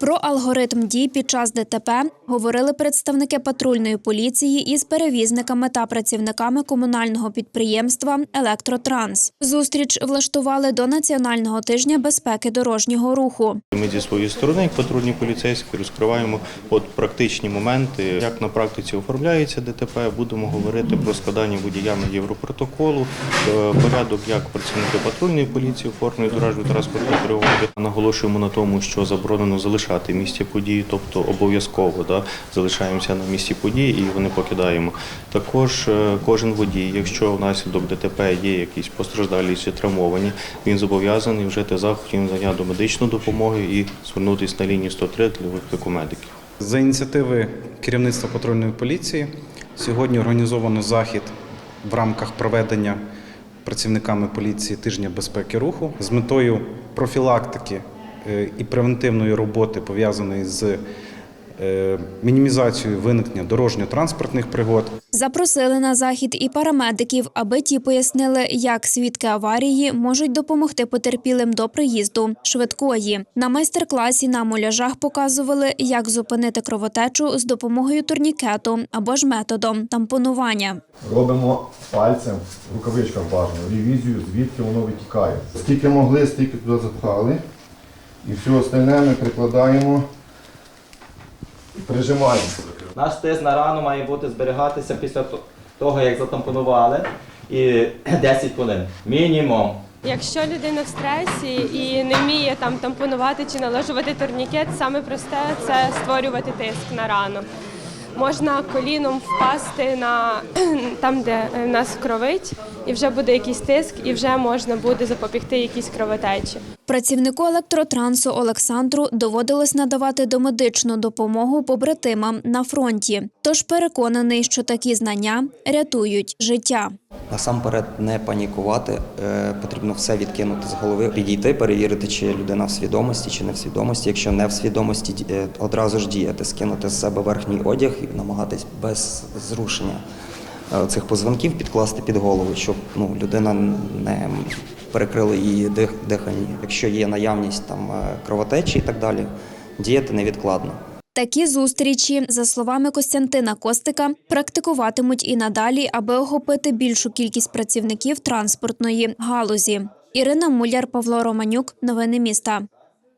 Про алгоритм дій під час ДТП говорили представники патрульної поліції із перевізниками та працівниками комунального підприємства Електротранс. Зустріч влаштували до Національного тижня безпеки дорожнього руху. Ми зі своєї сторони, як патрульні поліцейські, розкриваємо от практичні моменти, як на практиці оформляється ДТП. Будемо говорити про складання водіями Європротоколу, е, порядок, як працівники патрульної поліції оформлюють дорожньо транспортні пригоди. Наголошуємо на тому, що заборонено залишати місце події, тобто обов'язково да, залишаємося на місці події і його не покидаємо. Також е, кожен водій, якщо внаслідок ДТП є якісь постраждалі чи травмовані, він зобов'язаний вжити заходів надання до медичної допомоги і звернутися на лінію 103 для виклику медиків. За ініціативи керівництва патрульної поліції сьогодні організовано захід в рамках проведення працівниками поліції тижня безпеки руху з метою профілактики і превентивної роботи пов'язаної з е, мінімізацією виникнення дорожньо-транспортних пригод. Запросили на захід і парамедиків, аби ті пояснили, як свідки аварії можуть допомогти потерпілим до приїзду швидкої. На майстер-класі на муляжах показували, як зупинити кровотечу з допомогою турнікету або ж методом тампонування. Робимо пальцем, в рукавичках бажано, ревізію, звідки воно витікає. Скільки могли, стільки туди запхали. І все остальне ми прикладаємо і прижимаємо. Наш тиск на рану має бути зберігатися після того, як затампонували, і 10 хвилин. Мінімум. Якщо людина в стресі і не вміє там тампонувати чи наложувати турнікет, саме просте це створювати тиск на рану. Можна коліном впасти на там, де нас кровить, і вже буде якийсь тиск, і вже можна буде запобігти якійсь кровотечі. Працівнику електротрансу Олександру доводилось надавати домедичну допомогу побратимам на фронті. Тож переконаний, що такі знання рятують життя. Насамперед не панікувати, е, потрібно все відкинути з голови, підійти, перевірити, чи людина в свідомості, чи не в свідомості. Якщо не в свідомості, е, одразу ж діяти, скинути з себе верхній одяг і намагатись без зрушення цих позвонків підкласти під голову, щоб ну, людина не перекрила її дих- дихання. Якщо є наявність там е, кровотечі і так далі, діяти невідкладно. Такі зустрічі, за словами Костянтина Костика, практикуватимуть і надалі, аби охопити більшу кількість працівників транспортної галузі. Ірина Муляр, Павло Романюк. Новини міста.